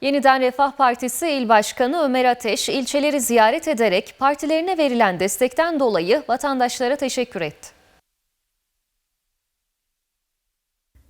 Yeniden Refah Partisi İl Başkanı Ömer Ateş ilçeleri ziyaret ederek partilerine verilen destekten dolayı vatandaşlara teşekkür etti.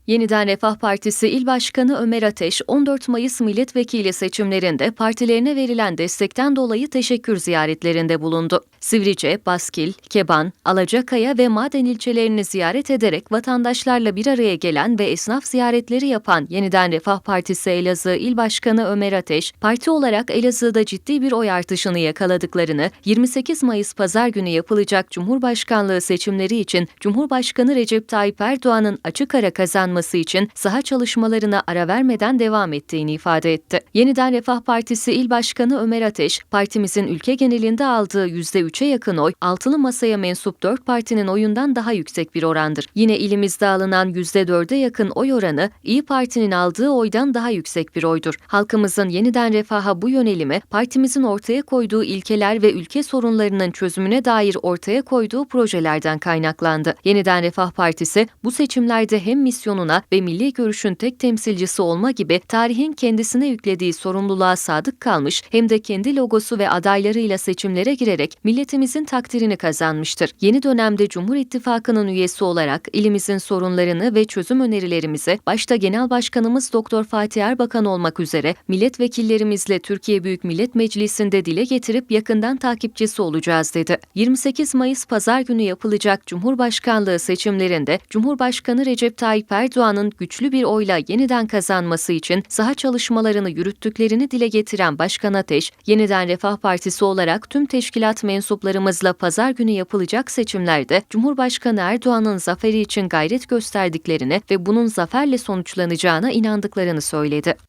Yeniden Refah Partisi İl Başkanı Ömer Ateş, 14 Mayıs milletvekili seçimlerinde partilerine verilen destekten dolayı teşekkür ziyaretlerinde bulundu. Sivrice, Baskil, Keban, Alacakaya ve Maden ilçelerini ziyaret ederek vatandaşlarla bir araya gelen ve esnaf ziyaretleri yapan Yeniden Refah Partisi Elazığ İl Başkanı Ömer Ateş, parti olarak Elazığ'da ciddi bir oy artışını yakaladıklarını, 28 Mayıs pazar günü yapılacak Cumhurbaşkanlığı seçimleri için Cumhurbaşkanı Recep Tayyip Erdoğan'ın açık ara kazanması için saha çalışmalarına ara vermeden devam ettiğini ifade etti. Yeniden Refah Partisi İl Başkanı Ömer Ateş, partimizin ülke genelinde aldığı %3'e yakın oy, altılı masaya mensup 4 partinin oyundan daha yüksek bir orandır. Yine ilimizde alınan %4'e yakın oy oranı, İyi Parti'nin aldığı oydan daha yüksek bir oydur. Halkımızın yeniden refaha bu yönelimi, partimizin ortaya koyduğu ilkeler ve ülke sorunlarının çözümüne dair ortaya koyduğu projelerden kaynaklandı. Yeniden Refah Partisi, bu seçimlerde hem misyonuna ve milli görüşün tek temsilcisi olma gibi tarihin kendisine yüklediği sorumluluğa sadık kalmış hem de kendi logosu ve adaylarıyla seçimlere girerek milletimizin takdirini kazanmıştır. Yeni dönemde Cumhur İttifakı'nın üyesi olarak ilimizin sorunlarını ve çözüm önerilerimizi başta Genel Başkanımız Doktor Fatih Erbakan olmak üzere milletvekillerimizle Türkiye Büyük Millet Meclisi'nde dile getirip yakından takipçisi olacağız dedi. 28 Mayıs pazar günü yapılacak Cumhurbaşkanlığı seçimlerinde Cumhurbaşkanı Recep Tayyip Erdoğan'ın güçlü bir oyla yeniden kazanması için saha çalışmalarını yürüttüklerini dile getiren Başkan Ateş, Yeniden Refah Partisi olarak tüm teşkilat mensuplarımızla pazar günü yapılacak seçimlerde Cumhurbaşkanı Erdoğan'ın zaferi için gayret gösterdiklerini ve bunun zaferle sonuçlanacağına inandıklarını söyledi.